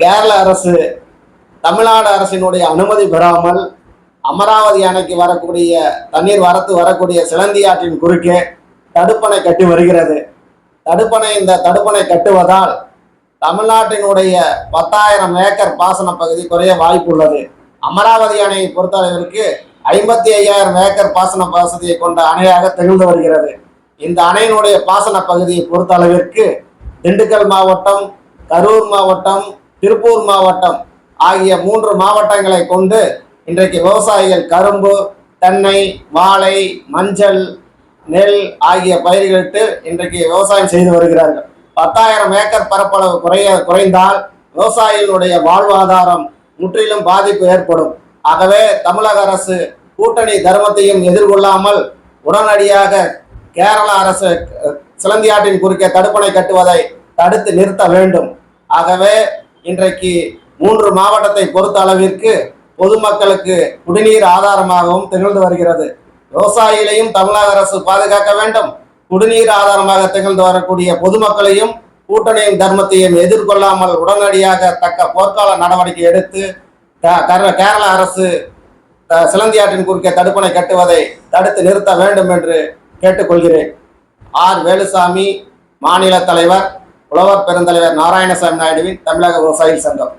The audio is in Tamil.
கேரள அரசு தமிழ்நாடு அரசினுடைய அனுமதி பெறாமல் அமராவதி அணைக்கு வரக்கூடிய தண்ணீர் வரத்து வரக்கூடிய சிலந்தி ஆற்றின் குறுக்கே தடுப்பணை கட்டி வருகிறது. தடுப்பணை இந்த தடுப்பணை கட்டுவதால் தமிழ்நாட்டினுடைய பத்தாயிரம் ஏக்கர் பாசன பகுதி குறைய வாய்ப்பு உள்ளது அமராவதி அணையை பொறுத்தளவிற்கு ஐம்பத்தி ஐயாயிரம் ஏக்கர் பாசன வசதியை கொண்ட அணையாக திகழ்ந்து வருகிறது. இந்த அணையினுடைய பாசன பகுதியை பொறுத்தளவிற்கு திண்டுக்கல் மாவட்டம் கரூர் மாவட்டம் திருப்பூர் மாவட்டம் ஆகிய மூன்று மாவட்டங்களை கொண்டு இன்றைக்கு விவசாயிகள் கரும்பு தென்னை வாழை மஞ்சள் நெல் ஆகிய பயிர்களிட்டு இன்றைக்கு விவசாயம் செய்து வருகிறார்கள். பத்தாயிரம் ஏக்கர் பரப்பளவு குறைய குறைந்தால் விவசாயிகளுடைய வாழ்வாதாரம் முற்றிலும் பாதிப்பு ஏற்படும். ஆகவே தமிழக அரசு கூட்டணி தர்மத்தையும் எதிர்கொள்ளாமல் உடனடியாக கேரள அரசு அஹ், சிலந்தியாற்றின் குறுக்கே தடுப்பணை கட்டுவதை தடுத்து நிறுத்த வேண்டும். ஆகவே இன்றைக்கு மூன்று மாவட்டத்தை பொறுத்த அளவிற்கு பொதுமக்களுக்கு குடிநீர் ஆதாரமாகவும் திகழ்ந்து வருகிறது. விவசாயிகளையும் தமிழக அரசு பாதுகாக்க வேண்டும். குடிநீர் ஆதாரமாக திகழ்ந்து வரக்கூடிய பொதுமக்களையும் கூட்டணியின் தர்மத்தையும் எதிர்கொள்ளாமல் உடனடியாக தக்க போர்க்கால நடவடிக்கை எடுத்து க- கர- கேரள அரசு சிலந்தியாற்றின் குறுக்கே தடுப்பணை கட்டுவதை தடுத்து நிறுத்த வேண்டும் என்று கேட்டுக்கொள்கிறேன். ஆர். வேலுசாமி மாநில தலைவர் உழவர் பெருந்தலைவர் நாராயணசாமி நாயுடுவின் தமிழக விவசாயிகள் சங்கம்.